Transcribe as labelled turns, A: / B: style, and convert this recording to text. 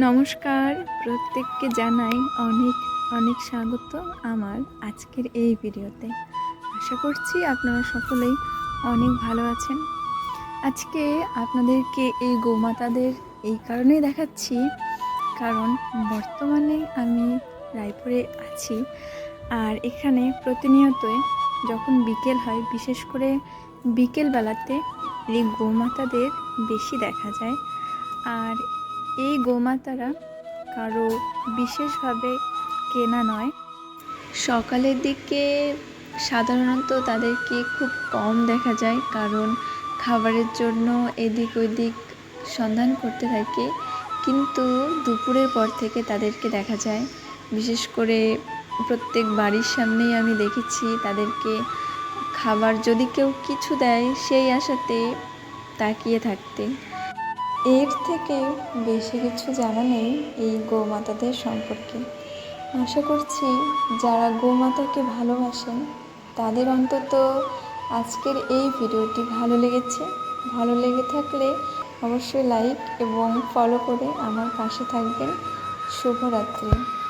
A: নমস্কার, প্রত্যেককে জানাই অনেক অনেক স্বাগত আমার আজকের এই ভিডিওতে। আশা করছি আপনারা সকলেই অনেক ভালো আছেন। আজকে আপনাদেরকে এই গোমাতাদের এই কারণেই দেখাচ্ছি, কারণ বর্তমানে আমি রায়পুরে আছি আর এখানে প্রতিনিয়তই যখন বিকেল হয়, বিশেষ করে বিকেল বেলাতে এই গোমাতাদের বেশি দেখা যায়। আর এই গোমাতারা কারও বিশেষভাবে কেনা নয়। সকালের দিকে সাধারণত তাদেরকে খুব কম দেখা যায়, কারণ খাবারের জন্য এদিক ওদিক সন্ধান করতে থাকে। কিন্তু দুপুরের পর থেকে তাদেরকে দেখা যায়। বিশেষ করে প্রত্যেক বাড়ির সামনেই আমি দেখেছি তাদেরকে খাবার যদি কেউ কিছু দেয়, সেই আশাতে তাকিয়ে থাকতে। এর থেকে বেশি কিছু জানা নেই এই গোমাতাদের সম্পর্কে। আশা করছি যারা গোমাতাকে ভালোবাসেন, তাদের অন্তত আজকের এই ভিডিওটি ভালো লেগেছে। ভালো লেগে থাকলে অবশ্যই লাইক এবং ফলো করে আমার পাশে থাকবেন। শুভরাত্রি।